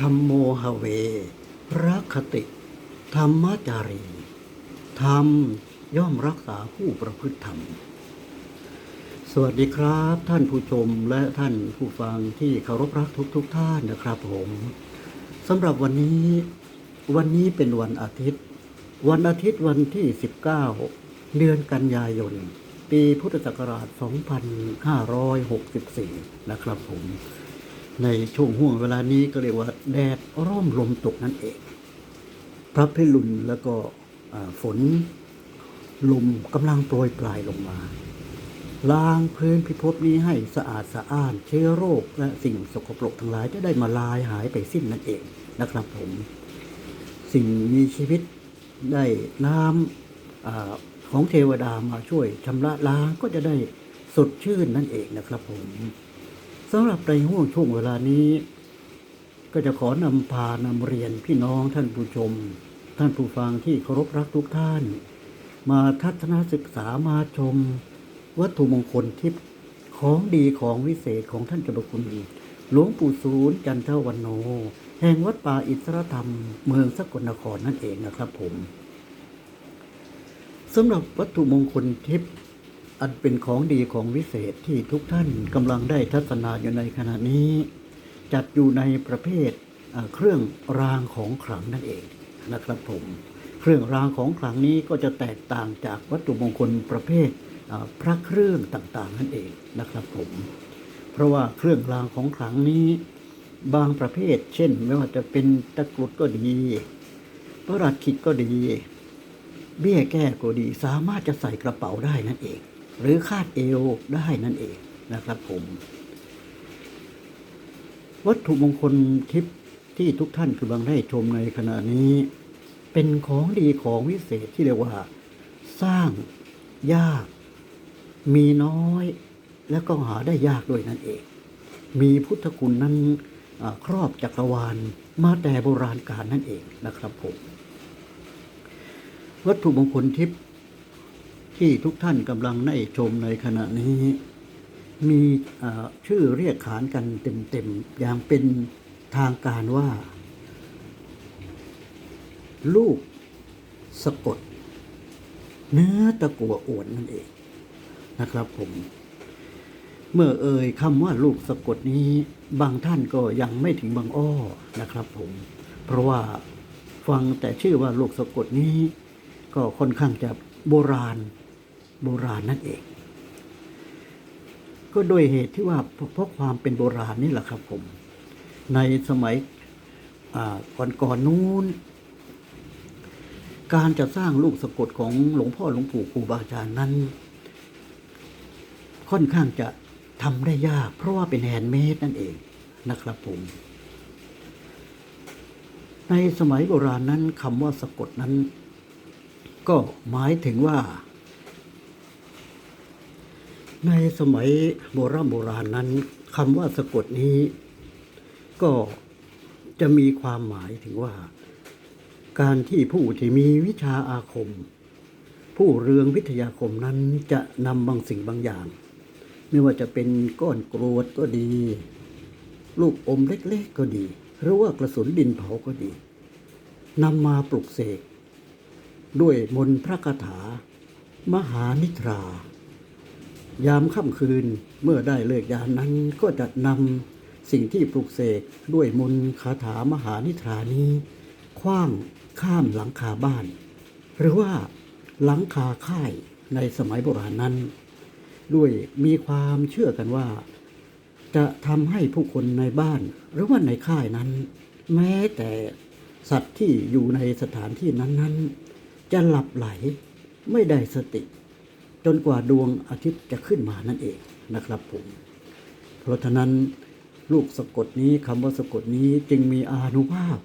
ธรรมโมหเวรักขติ ธรรมจารี ธรรมย่อมรักษาผู้ประพฤติธรรม สวัสดีครับ ท่านผู้ชมและท่านผู้ฟังที่เคารพรักทุกทุกท่านนะครับผมสำหรับวันนี้ วันนี้เป็นวันอาทิตย์ วันอาทิตย์วันที่ 19 เดือนกันยายน ปีพุทธศักราช 2564 นะครับผม ในช่วงห่วงเวลานี้ก็เรียกว่าแดดร่มลมตกนั่นเอง พระพิรุณแล้วก็ฝนลมกำลังโปรยปลายลงมา ล้างพื้นพิภพนี้ให้สะอาดสะอ้านเชื้อโรคและสิ่งสกปรกทั้งหลายจะได้มาลายหายไปสิ้นนั่นเองนะครับผม สิ่งมีชีวิตได้น้ำอของเทวดามาช่วยชำระล้างก็จะได้สดชื่นนั่นเองนะครับผม สำหรับในห่วงช่วงเวลานี้ ก็จะขอนำพานำเรียนพี่น้องท่านผู้ชม ท่านผู้ฟังที่เคารพรักทุกท่าน มาทัศนศึกษามาชม วัตถุมงคลทิพย์ของดีของวิเศษของท่านเจ้าคุณหลวงปู่ศูนย์จันทวันโน แห่งวัดป่าอิสรธรรม เมืองสกลนครนั่นเองนะครับผมสำหรับวัตถุมงคลทิพย์ อันเป็นของดีของวิเศษที่ทุกท่านกำลังได้ทัศนาอยู่ในขณะนี้ จัดอยู่ในประเภทเครื่องรางของขลังนั่นเองนะครับผม เครื่องรางของขลังนี้ก็จะแตกต่างจากวัตถุมงคลประเภทพระเครื่องต่างๆนั่นเองนะครับผม เพราะว่าเครื่องรางของขลังนี้บางประเภท เช่น ไม่ว่าจะเป็นตะกรุดก็ดีประหลัดขิดก็ดี เบี้ยแก้ก็ดี สามารถจะใส่กระเป๋าได้นั่นเอง หรือคาดเอวได้นั่นเองนะครับผม วัตถุมงคลทิพย์ที่ทุกท่านกำลังได้ชมในขณะนี้ เป็นของดีของวิเศษที่เรียกว่า สร้างยาก มีน้อย แล้วก็หาได้ยากด้วยนั่นเอง มีพุทธคุณนั้นครอบจักรวาลมาแต่โบราณกาลนั่นเองนะครับผม วัตถุมงคลทิพย์ ที่ทุกท่านกำลังได้ชมในขณะนี้ มีชื่อเรียกขานกันเต็มๆ อย่างเป็นทางการว่า ลูกสะกด เนื้อตะกัวอวนนั่นเองนะครับผม เมื่อเอ่ยคำว่าลูกสะกดนี้ บางท่านก็ยังไม่ถึงบางอ้อนะครับผม เพราะว่าฟังแต่ชื่อว่าลูกสะกดนี้ ก็ค่อนข้างจะโบราณ โบราณนั่นเอง ก็โดยเหตุที่ว่าเพราะความเป็นโบราณนี่แหละครับผม ในสมัยก่อนก่อนๆนู้น การจะสร้างลูกสะกดของหลวงพ่อหลวงปู่ครูบาอาจารย์นั้น ค่อนข้างจะทำได้ยาก เพราะว่าเป็นแฮนด์เมดนั่นเองนะครับผมในสมัยโบราณนั้นคำว่าสะกดนั้น ก็หมายถึงว่า ในสมัยโบราณโบราณนั้นคำว่าสะกดนี้ ก็จะมีความหมายถึงว่า การที่ผู้ที่มีวิชาอาคม ผู้เรืองวิทยาคมนั้นจะนำบางสิ่งบางอย่าง ไม่ว่าจะเป็นก้อนกรวดก็ดี ลูกอมเล็กๆก็ดี หรือว่ากระสุนดินเผาก็ดีนำมาปลุกเสก ด้วยมนต์พระคาถา มหานิทรา ยามค่ำคืนเมื่อได้เลิกยามนั้นก็จะนำสิ่งที่ปลุกเสกด้วยมนต์คาถามหานิทรานี้คว้างข้ามหลังคาบ้าน หรือว่าหลังคาค่ายในสมัยโบราณนั้น ด้วยมีความเชื่อกันว่า จะทำให้ผู้คนในบ้านหรือว่าในค่ายนั้น แม้แต่สัตว์ที่อยู่ในสถานที่นั้นๆ จะหลับไหลไม่ได้สติ จนกว่าดวงอาทิตย์จะขึ้นมานั่นเองนะครับผม เพราะฉะนั้นลูกสะกดนี้คำว่าสะกดนี้จึงมีอานุภาพ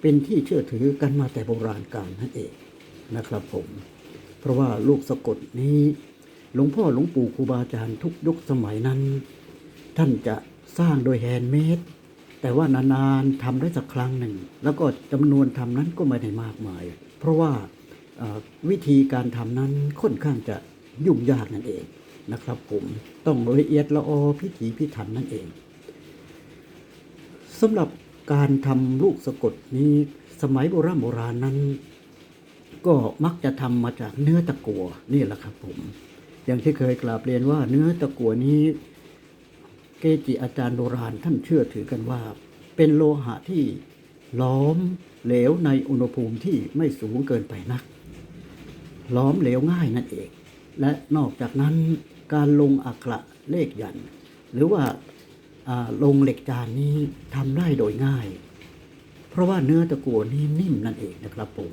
เป็นที่เชื่อถือกันมาแต่โบราณกาลนั่นเองนะครับผม เพราะว่าลูกสะกดนี้หลวงพ่อหลวงปู่ครูบาอาจารย์ทุกยุคสมัยนั้น ท่านจะสร้างโดยแฮนด์เมดแต่ว่านานๆทำได้สักครั้งหนึ่ง แล้วก็จำนวนทำนั้นก็ไม่ได้มากมาย เพราะว่าวิธีการทำนั้นค่อนข้างจะ ยุ่งยากนั่นเองนะครับ ผมต้องละเอียดละออพิถีพิถันนั่นเองสำหรับการทำลูกสะกดนี้สมัยโบราณโบราณนั้น ก็มักจะทำมาจากเนื้อตะกั่วนี่แหละครับผม อย่างที่เคยกราบเรียนว่าเนื้อตะกั่วนี้ เกจิอาจารย์โบราณท่านเชื่อถือกันว่า เป็นโลหะที่ล้อมเหลวในอุณหภูมิที่ไม่สูงเกินไปนัก ล้อมเหลวง่ายนั่นเอง และนอกจากนั้นการลงอักระเลขยัน หรือว่าลงเหล็กจานนี้ทำได้โดยง่าย เพราะว่าเนื้อตะกั่วนี้นิ่มนั่นเองนะครับผม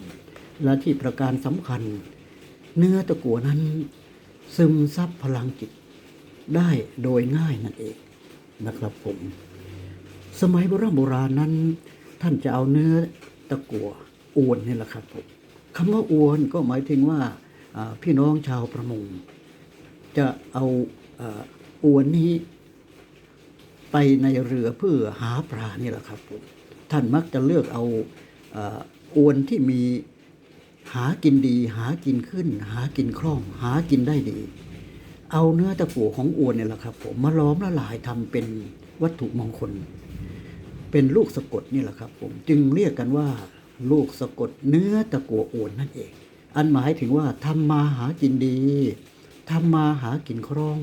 และที่ประการสำคัญ เนื้อตะกั่วนั้น ซึมซับพลังจิตได้โดยง่ายนั่นเองนะครับผม สมัยโบราณโบราณนั้น ท่านจะเอาเนื้อตะกั่วอวนนี่แหละครับผมคำว่าอวนก็หมายถึงว่า พี่น้องชาวประมง จะเอาอวนนี้ไปในเรือเพื่อหาปลานี่แหละครับผมท่านมักจะเลือกเอาอวนที่มีหากินดี หากินขึ้น หากินคล่อง หากินได้ดี เอาเนื้อตะกั่วของอวนเนี่ยแหละครับผมมาล้อมละลายทำเป็นวัตถุมงคล เป็นลูกสะกดนี่แหละครับผมจึงเรียกกันว่า ลูกสะกดเนื้อตะกั่วโอนนั่นเอง อันหมายถึงว่าทำมาหากินดีทำมาหากินคล่อง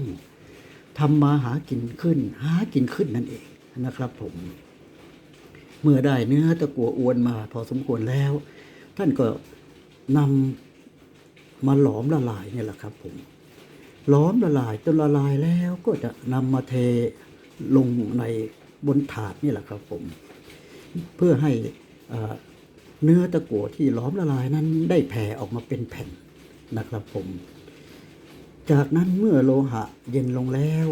ทำมาหากินขึ้น หากินขึ้นนั่นเองนะครับผม เมื่อได้เนื้อตะกัวอวนมาพอสมควรแล้ว ท่านก็นำมาหลอมละลายเนี่ยแหละครับผมหลอมละลายจนละลายแล้วก็จะนำมาเทลงในบนถาดนี่แหละครับผม เพื่อให้อ่า เนื้อตะกั่วที่หล้อมละลายนั้นได้แผ่ออกมาเป็นแผ่นนะครับผม จากนั้นเมื่อโลหะเย็นลงแล้ว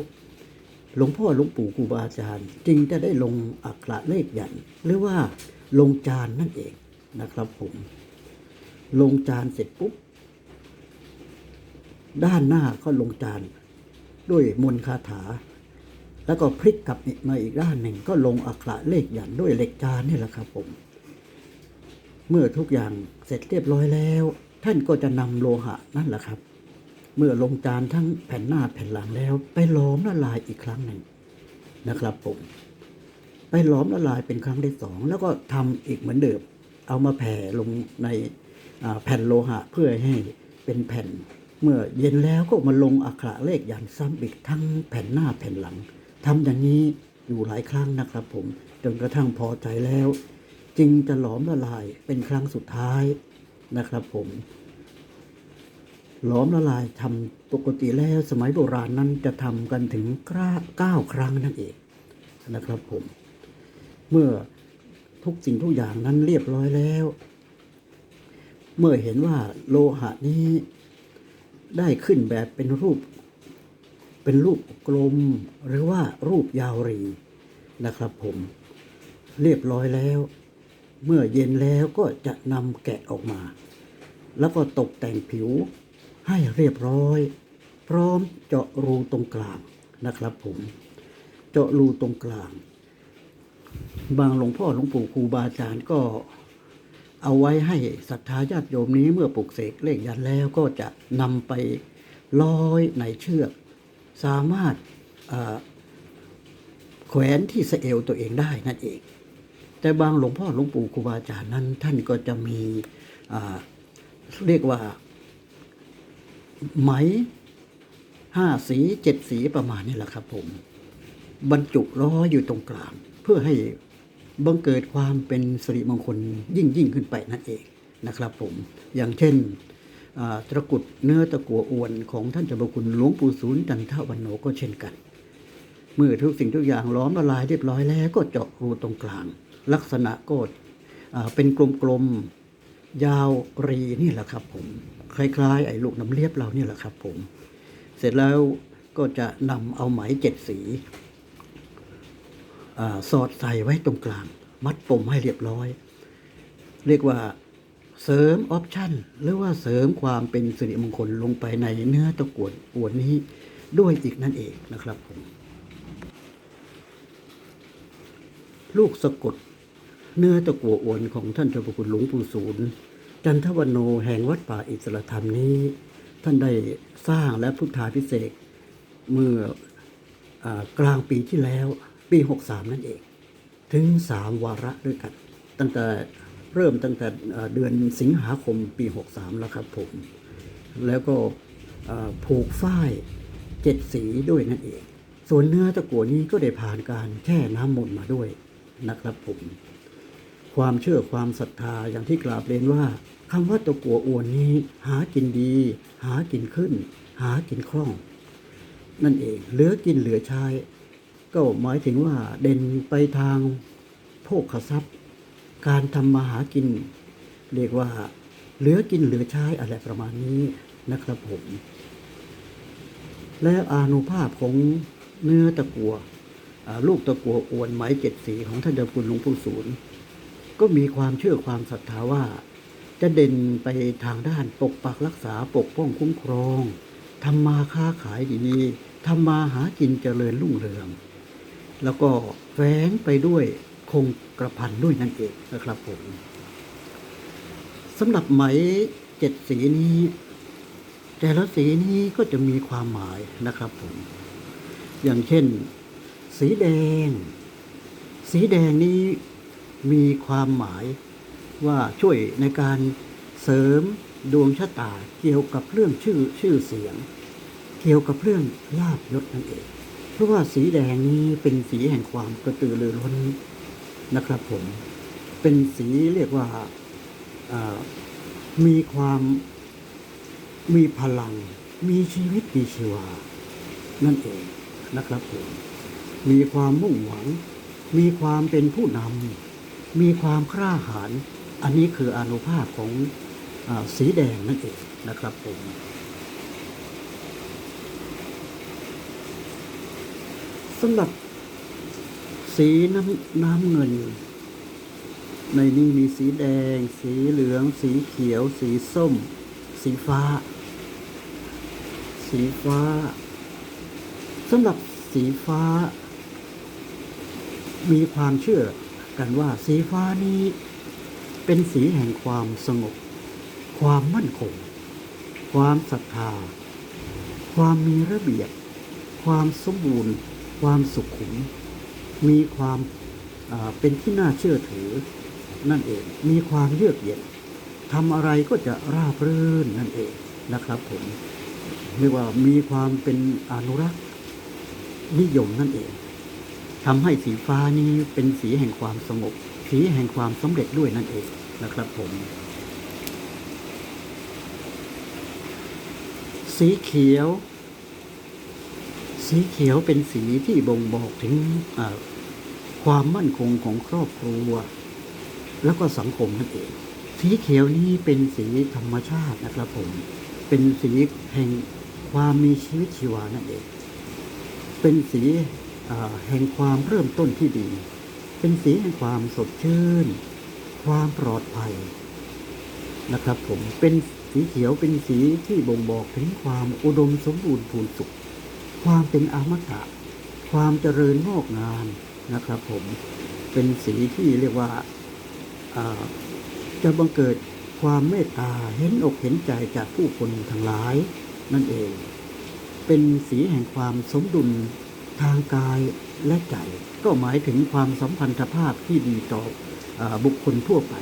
หลวงพ่อหลวงปู่ครูบาอาจารย์ จึงจะได้ลงอักขระเลขยันหรือว่าลงจานนั่นเองนะครับผม ลงจานเสร็จปุ๊บ ด้านหน้าก็ลงจาน ด้วยมนต์คาถา แล้วก็พลิกกลับมาอีกด้านหนึ่งก็ลงอักขระเลขยันด้วยเหล็กจานนี่แหละครับผม เมื่อทุกอย่างเสร็จเรียบร้อยแล้ว ท่านก็จะนำโลหะนั่นแหละครับ เมื่อลงจานทั้งแผ่นหน้าแผ่นหลังแล้ว ไปหลอมละลายอีกครั้งหนึ่งนะครับผม ไปหลอมละลายเป็นครั้งที่สองแล้วก็ทำอีกเหมือนเดิม เอามาแผ่ลงในแผ่นโลหะเพื่อให้เป็นแผ่น เมื่อเย็นแล้วก็มาลงอักขระเลขยันซ้ำอีกทั้งแผ่นหน้าแผ่นหลังทำอย่างนี้อยู่หลายครั้งนะครับผมจนกระทั่งพอใจแล้ว จึงจะหลอมละลายเป็นครั้งสุดท้ายนะครับ ผมหลอมละลายทำปกติแล้วสมัยโบราณนั้นจะทำกันถึงเก้าครั้งนั่นเองนะครับผม เมื่อทุกสิ่งทุกอย่างนั้นเรียบร้อยแล้ว เมื่อเห็นว่าโลหะนี้ได้ขึ้นแบบเป็นรูป เป็นรูปกลมหรือว่ารูปยาวรีนะครับผม เรียบร้อยแล้ว เมื่อเย็นแล้วก็จะนำแกะออกมา แล้วก็ตกแต่งผิวให้เรียบร้อย พร้อมเจาะรูตรงกลางนะครับ ผม เจาะรูตรงกลาง บางหลวงพ่อหลวงปู่ครูบาอาจารย์ก็เอาไว้ให้ศรัทธาญาติโยมนี้เมื่อปลุกเสกเลขยันแล้วก็จะนำไปร้อยในเชือก สามารถแขวนที่สเอวตัวเองได้นั่นเอง แต่บางหลวงพ่อหลวงปู่ครูบาอาจารย์นั้น ท่านก็จะมีเรียกว่า ไหมห้าสีเจ็ดสีประมาณนี้แหละครับผม บรรจุล้ออยู่ตรงกลาง เพื่อให้บังเกิดความเป็นสิริมงคลยิ่งยิ่งขึ้นไปนั่นเองนะครับผม อย่างเช่นตะกุดเนื้อตะกัวอวนของท่านเจ้าพระคุณหลวงปู่ศูนย์จันทวันโนก็เช่นกัน เมื่อทุกสิ่งทุกอย่างล้อมละลายเรียบร้อยแล้วก็เจาะรูตรงกลาง ลักษณะก็เป็นกลมๆยาวรีนี่แหละครับผมคล้ายๆ ไอ้ลูกน้ำเลียบเราเนี่ยแหละครับผม เสร็จแล้วก็จะนำเอาไหมเจ็ดสีอสอดใส่ไว้ตรงกลาง มัดปมให้เรียบร้อย เรียกว่าเสริมออปชั่นหรือว่าเสริมความเป็นสิริมงคลลงไปในเนื้อตะกวดอวนนี้ด้วยอีกนั่นเองนะครับผม ลูกสะกด เนื้อตะกัวอวนของท่านเจ้าพระคุณหลวงปู่ศูนย์จันทวันโนแห่งวัดป่าอิสระธรรมนี้ ท่านได้สร้างและพุทธาพิเศษเมื่ออกลางปีที่แล้วปี 63 นั่นเอง ถึงสามวาระด้วยกัน ตั้งแต่เริ่มตั้งแต่เดือนสิงหาคมปี 63 แล้วครับผม แล้วก็ผูกฝ้ายเจ็ดสีด้วยนั่นเอง ส่วนเนื้อตะกั่วนี้ก็ได้ผ่านการแช่น้ำมนต์มาด้วยนะครับผม ความเชื่อความศรัทธาอย่างที่กราบเรียนว่าคำว่าตะกัวอวนนี้ หากินดี หากินขึ้น หากินคล่อง นั่นเองเหลือกินเหลือใช้ก็หมายถึงว่าเด่นไปทางโภคทรัพย์ การทำมาหากิน เรียกว่า เหลือกินเหลือใช้อะไรประมาณนี้นะครับผม และอานุภาพของเนื้อตะกัวลูกตะกัวอวนไม้เจ็ดสีของท่านเจ้าคุณหลวงปู่ศูนย์ ก็มีความเชื่อความศรัทธาว่า จะเด่นไปทางด้านปกปักรักษาปกป้องคุ้มครองทำมาค้าขายดีทำมาหากินเจริญรุ่งเรือง แล้วก็แฝงไปด้วยคงกระพันด้วยนั่นเองนะครับผมสำหรับไหมเจ็ดสีนี้ แต่ละสีนี้ก็จะมีความหมายนะครับผม อย่างเช่น สีแดง สีแดงนี้ มีความหมายว่าช่วยในการเสริมดวงชะตาเกี่ยวกับเรื่องชื่อชื่อเสียง เกี่ยวกับเรื่องลาบยศนั่นเอง เพราะว่าสีแดงนี้เป็นสีแห่งความกระตือรือร้นนะครับผม เป็นสีเรียกว่าอ่ามีความมีพลัง มีชีวิตมีชีวา นั่นเองนะครับผม มีความมุ่งหวัง มีความเป็นผู้นำ มีความกล้าหาญอันนี้คืออนุภาพของอสีแดงนั่นเองนะครับผมสำหรับสีน้ำน้ำเงิน ในนี้มีสีแดง สีเหลือง สีเขียว สีส้ม สีฟ้า สีฟ้าสำหรับสีฟ้า มีความเชื่อ กันว่าสีฟ้านี้เป็นสีแห่งความสงบ ความมั่นคง ความศรัทธา ความมีระเบียบ ความสมบูรณ์ ความสุขุม มีความเป็นที่น่าเชื่อถือ นั่นเอง มีความเยือกเย็นทำอะไรก็จะราบรื่นนั่นเองนะครับผมเรียกว่ามีความเป็นอนุรักษ์นิยมนั่นเอง ทำให้สีฟ้านี้เป็นสีแห่งความสงบ สีแห่งความสำเร็จด้วยนั่นเองนะครับผม สีเขียว สีเขียวเป็นสีที่บ่งบอกถึงความมั่นคงของครอบครัว แล้วก็สังคมนั่นเอง สีเขียวนี้เป็นสีธรรมชาตินะครับผม เป็นสีแห่งความมีชีวิตชีวานั่นเอง เป็นสี แห่งความเริ่มต้นที่ดี เป็นสีแห่งความสดชื่น ความปลอดภัยนะครับ ผมเป็นสีเขียวเป็นสีที่บ่งบอกถึงความอุดมสมบูรณ์พูนสุข ความเป็นอมตะ ความเจริญงอกงามนะครับ ผมเป็นสีที่เรียกว่าอ่าจะบังเกิดความเมตตาเห็นอกเห็นใจจากผู้คนทั้งหลายนั่นเอง เป็นสีแห่งความสมดุล ทางกายและใจ ก็หมายถึงความสัมพันธภาพที่ดีต่ออบุคคลทั่วไป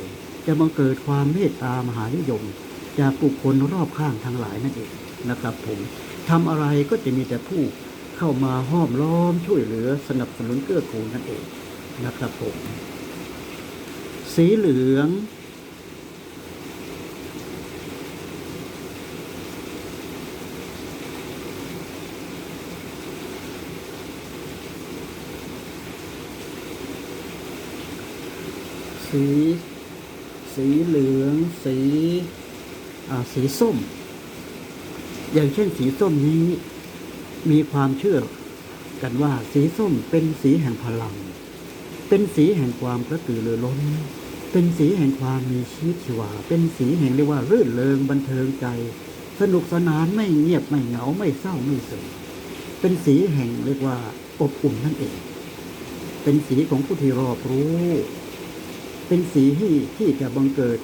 จะบังเกิดความเมตตามหานิยม จากบุคคลรอบข้างทั้งหลายนั่นเองนะครับผมทำอะไรก็จะมีแต่ผู้เข้ามาห้อมล้อมช่วยเหลือสนับสนุนเกื้อกูลนั่นเองนะครับผมสีเหลือง สี สีเหลือง สีอ่าสีส้ม อย่างเช่นสีส้มนี้ มีความเชื่อกันว่าสีส้มเป็นสีแห่งพลัง เป็นสีแห่งความกระตือรือร้น เป็นสีแห่งความมีชีวิตชีวา เป็นสีแห่งเรียกว่ารื่นเริงบันเทิงใจ สนุกสนานไม่เงียบไม่เหงาไม่เศร้าไม่ซึมเป็นสีแห่งเรียกว่าอบอุ่นนั่นเอง เป็นสีของผู้ที่รอบรู้ เป็นสีที่ที่จะบังเกิด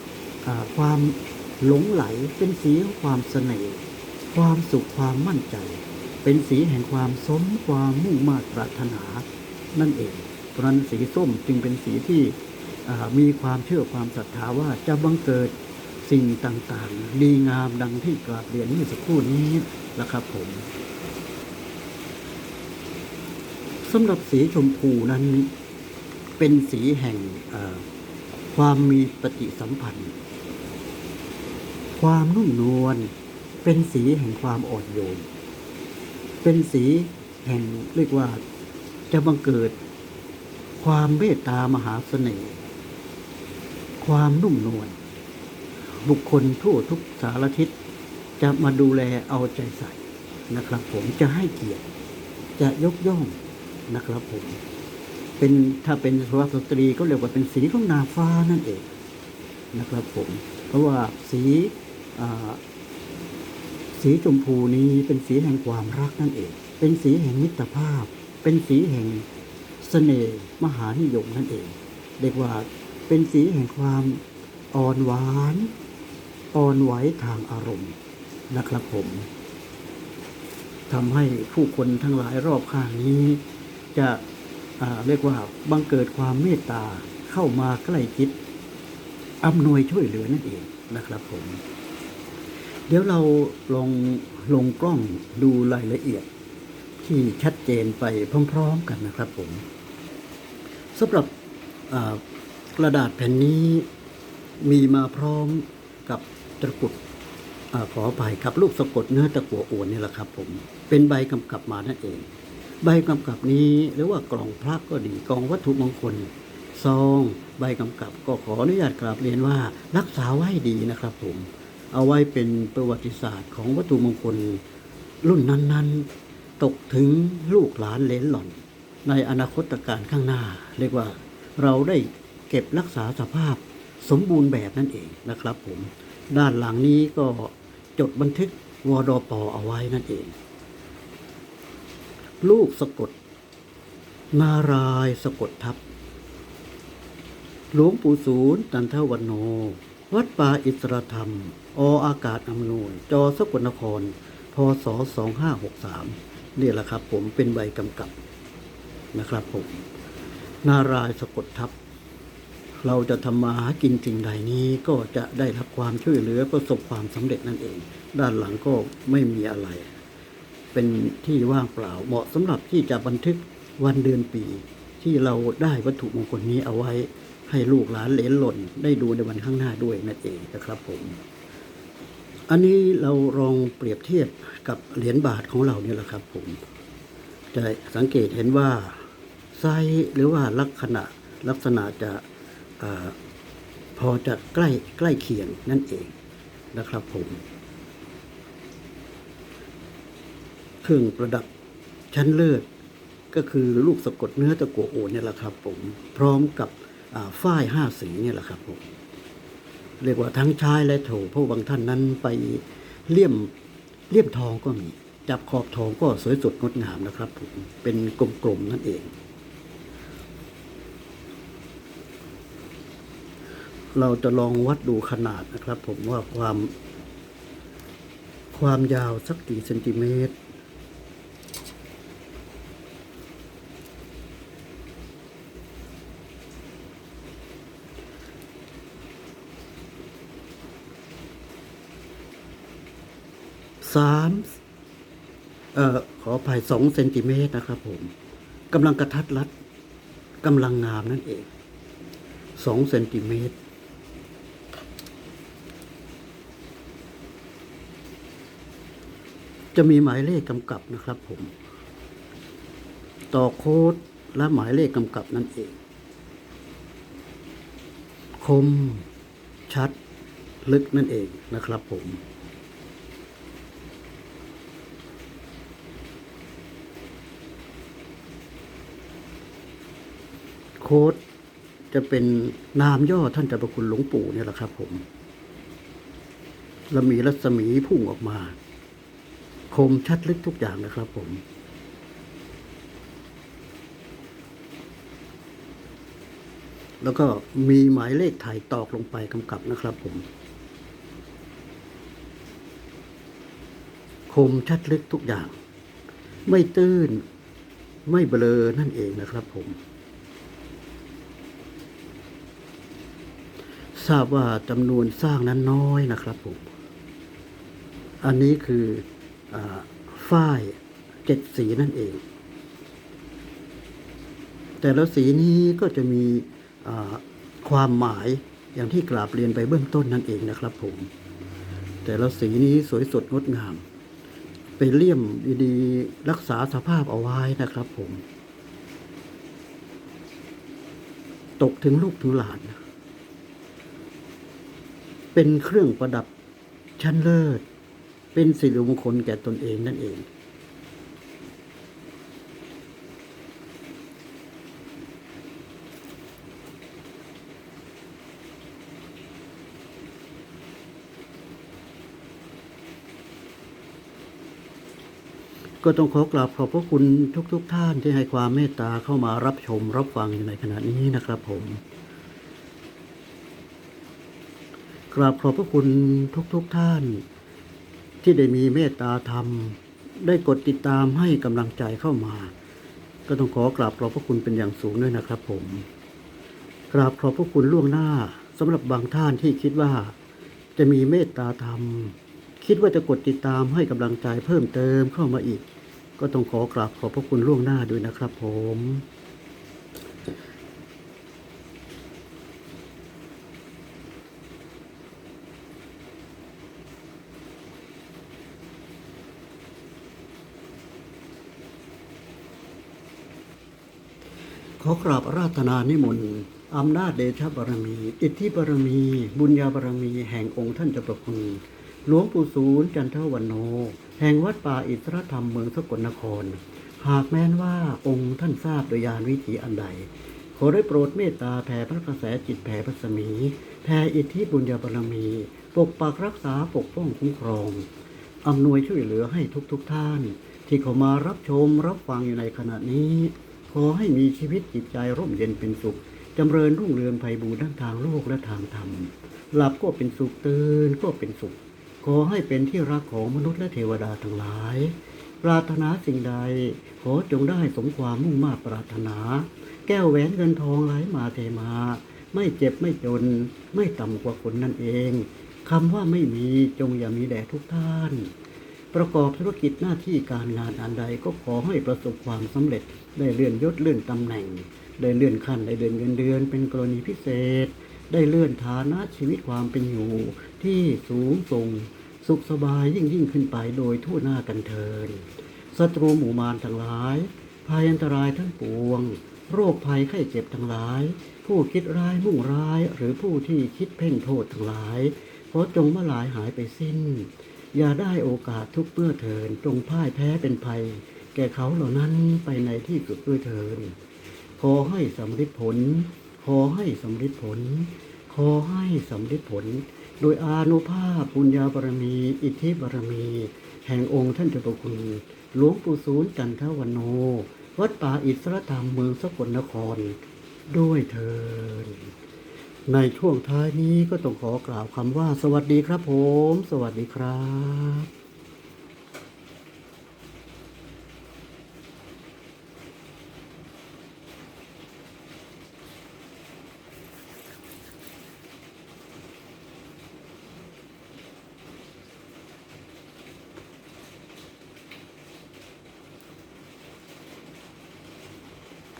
ความหลงไหล เป็นสีของความเสน่ห์ความสุขความมั่นใจ เป็นสีแห่งความสมความมุ่งมา่ปรารถนา นั่นเองเพราะนั้นสีส้มจึงเป็นสีที่มีความเชื่อความศรัทธาว่าจะบังเกิดสิ่งต่างๆ ดีงามดังที่กราบเรียนเมื่อสักครู่นี้นะครับผมสำหรับสีชมพูนั้นเป็นสีแห่งอ ความมีปฏิสัมพันธ์ ความนุ่มนวลเป็นสีแห่งความอ่อนโยน เป็นสีแห่งเรียกว่าจะบังเกิด ความเมตตามหาเสน่ห์ ความนุ่มนวลบุคคลทั่วทุกสารทิศจะมาดูแลเอาใจใส่นะครับ ผมจะให้เกียรติจะยกย่องนะครับผม เป็นถ้าเป็นสุภาพสตรีก็เรียกว่าเป็นสีของนาฟ้านั่นเองนะครับผมเพราะว่าสีอ่าสีชมพูนี้เป็นสีแห่งความรักนั่นเอง เป็นสีแห่งมิตรภาพ เป็นสีแห่งเสน่ห์มหานิยมนั่นเองเรียกว่าเป็นสีแห่งความอ่อนหวานอ่อนไหวทางอารมณ์นะครับผมทำให้ผู้คนทั้งหลายรอบข้างนี้ จะ เรียกว่าบังเกิดความเมตตาเข้ามาใกล้ชิดอำนวยช่วยเหลือนั่นเองนะครับผม เดี๋ยวเราลองลงกล้องดูรายละเอียด ที่ชัดเจนไปพร้อมๆกันนะครับผมสำหรับกระดาษแผ่นนี้มีมาพร้อมกับตะกุดอขออภัยกับลูกสะกดเนื้อตะกัวโอนนี่แหละครับผม เป็นใบกำกับมานั่นเอง ใบกำกับนี้หรือว่ากล่องพระก็ดีกล่องวัตถุมงคลซองใบกำกับก็ขออนุญาตกราบเรียนว่ารักษาไว้ดีนะครับผม เอาไว้เป็นประวัติศาสตร์ของวัตถุมงคล รุ่นนั้นๆ ตกถึงลูกหลานเลนหล่อน ในอนาคตการข้างหน้า เรียกว่าเราได้เก็บรักษาสภาพสมบูรณ์แบบนั่นเองนะครับผม ด้านหลังนี้ก็จดบันทึกวอดอปอเอาไว้นั่นเอง ลูกสะกด นารายสะกดทับ หลวงปู่ศูนย์ตันเทวันโน วัดป่าอิสรธรรม ออากาศอำนวย จอสกลนคร พศ 2563 นี่แหละครับผมเป็นใบกำกับนะครับผม นารายสะกดทับ เราจะทำมาหากินสิ่งใดนี้ก็จะได้รับความช่วยเหลือประสบความสำเร็จนั่นเอง ด้านหลังก็ไม่มีอะไร เป็นที่ว่างเปล่า เหมาะสำหรับที่จะบันทึกวันเดือนปี ที่เราได้วัตถุมงคลนี้เอาไว้ให้ลูกหลานเหลนหล่น ได้ดูในวันข้างหน้าด้วยนั่นเองนะครับผม อันนี้เราลองเปรียบเทียบกับเหรียญบาทของเราเนี่ยแหละครับผมจะสังเกตเห็นว่าไซส์หรือว่าลักษณะลักษณะจะอพอจะใกล้ใกล้เคียงนั่นเองนะครับผม เครื่องประดับชั้นเลิศก็คือลูกสะกดเนื้อตะกัวโอเนี่ยแหละครับผมพร้อมกับฝ้ายห้าสีเนี่ยแหละครับผมเรียกว่าทั้งชายและโถเพราะบางท่านนั้นไปเลี่ยมเลี่ยมทองก็มี จับขอบทองก็สวยสดงดงามนะครับผมเป็นกลมๆนั่นเอง เราจะลองวัดดูขนาดนะครับ ผมว่าความความยาวสักกี่เซนติเมตร สามเอ่อขอภัยสองเซนติเมตรนะครับผมกำลังกระทัดรัดกำลังงามนั่นเองสองเซนติเมตรจะมีหมายเลขกำกับนะครับผม ต่อโค้ดและหมายเลขกำกับนั่นเอง คมชัด ลึกนั่นเองนะครับผม โค้ดจะเป็นนามย่อท่านเจ้าประคุณหลวงปู่เนี่ยแหละครับ ผมแล้วมีรัศมีพุ่งออกมา คมชัดลึกทุกอย่างนะครับ ผมแล้วก็มีหมายเลขถ่ายตอกลงไปกำกับนะครับผม คมชัดลึกทุกอย่าง ไม่ตื้น ไม่เบลอนั่นเองนะครับผม ทราบว่าจำนวนสร้างนั้นน้อยนะครับผม อันนี้คืออฝ้ายเจ็ดสีนั่นเอง แต่ละสีนี้ก็จะมีความหมายอย่างที่กราบเรียนไปเบื้องต้นนั่นเองนะครับผม แต่ละสีนี้สวยสดงดงาม ไปเลี่ยมดีๆรักษาสภาพเอาไว้นะครับผม ตกถึงลูกถึงหลาน เป็นเครื่องประดับชั้นเลิศ เป็นสิริมงคลแก่ตนเองนั่นเอง ก็ต้องขอกราบขอบพระคุณทุกๆทท่านที่ให้ความเมตตาเข้ามารับชมรับฟังอยู่ในขณะนี้นะครับผม ก ราบขอบพระคุณทุกๆทท่าน ที่ได้มีเมตตาธรรม ได้กดติดตามให้กำลังใจเข้ามา ก็ต้องขอกราบขอบพระคุณเป็นอย่างสูงด้วยนะครับผม กราบขอบพระคุณล่วงหน้าสำหรับบางท่านที่คิดว่า จะมีเมตตาธรรม คิดว่าจะกดติดตามให้กำลังใจเพิ่มเติมเข้ามาอีก ก็ต้องขอกราบขอบพระคุณล่วงหน้าด้วยนะครับผม ขอกราบราธนานิมนต์อำนาจเดชบารมี อิทธิบารมี บุญญาบารมีแห่งองค์ท่านเจ้าประคุณ หลวงปู่ศูนย์จันทวันโน แห่งวัดป่าอิสรธรรมเมืองสกลนคร หากแม้นว่าองค์ท่านทราบโดยยานวิถีอันใด ขอได้โปรดเมตตาแผ่พระกระแสจิตแผ่พระสมี แผ่อิทธิบุญญาบารมี ปกปักรักษาปกป้องคุ้มครองอำนวยช่วยเหลือให้ทุกๆทท่าน ที่เข้ามารับชมรับฟังอยู่ในขณะนี้ ขอให้มีชีวิตจิตใจร่มเย็นเป็นสุขจำเริญรุ่งเรืองไพบูรณ์ทั้งทางโลกและทางธรรม หลับก็เป็นสุขตื่นก็เป็นสุข ขอให้เป็นที่รักของมนุษย์และเทวดาทั้งหลาย ปรารถนาสิ่งใด ขอจงได้สมความมุ่งมา่ปรารถนา แก้วแหวนเงินทองไหลมาเทมา ไม่เจ็บไม่จน ไม่ต่ำกว่าคนนั่นเองคำว่าไม่มีจงอย่ามีแด่ทุกท่าน ประกอบธุรกิจหน้าที่การงานอันใดก็ขอให้ประสบความสำเร็จ ได้เลื่อนยศเลื่อนตำแหน่ง ได้เลื่อนขั้นได้เดือนเงินเดือน เป็นกรณีพิเศษ ได้เลื่อนฐานะชีวิตความเป็นอยู่ที่สูงส่ง สุขสบายยิ่งยิ่งขึ้นไปโดยทั่วหน้ากันเทินศัตรูหมู่มารทั้งหลายภัยอันตรายทั้งปวง โรคภัยไข้เจ็บทั้งหลาย ผู้คิดร้ายมุ่งร้ายหรือผู้ที่คิดเพ่งโทษทั้งหลายขอจงมาลายหายไปสิ้น อย่าได้โอกาสทุกเปื้อเถินจงพ่ายแพ้เป็นภัย แก่เขาเหล่านั้นไปในที่สุดด้วยเถินขอให้สำเร็จผล ขอให้สำเร็จผล ขอให้สำเร็จผล โดยอานุภาพปุญญาบารมี อิทธิบารมี แห่งองค์ท่านเจ้าคุณ หลวงปู่ศูนย์จันทวันโน วัดป่าอิสรธรรมเมืองสกลนคร ด้วยเถิน ในช่วงท้ายนี้ก็ต้องขอกล่าวคำว่า สวัสดีครับผม สวัสดีครับ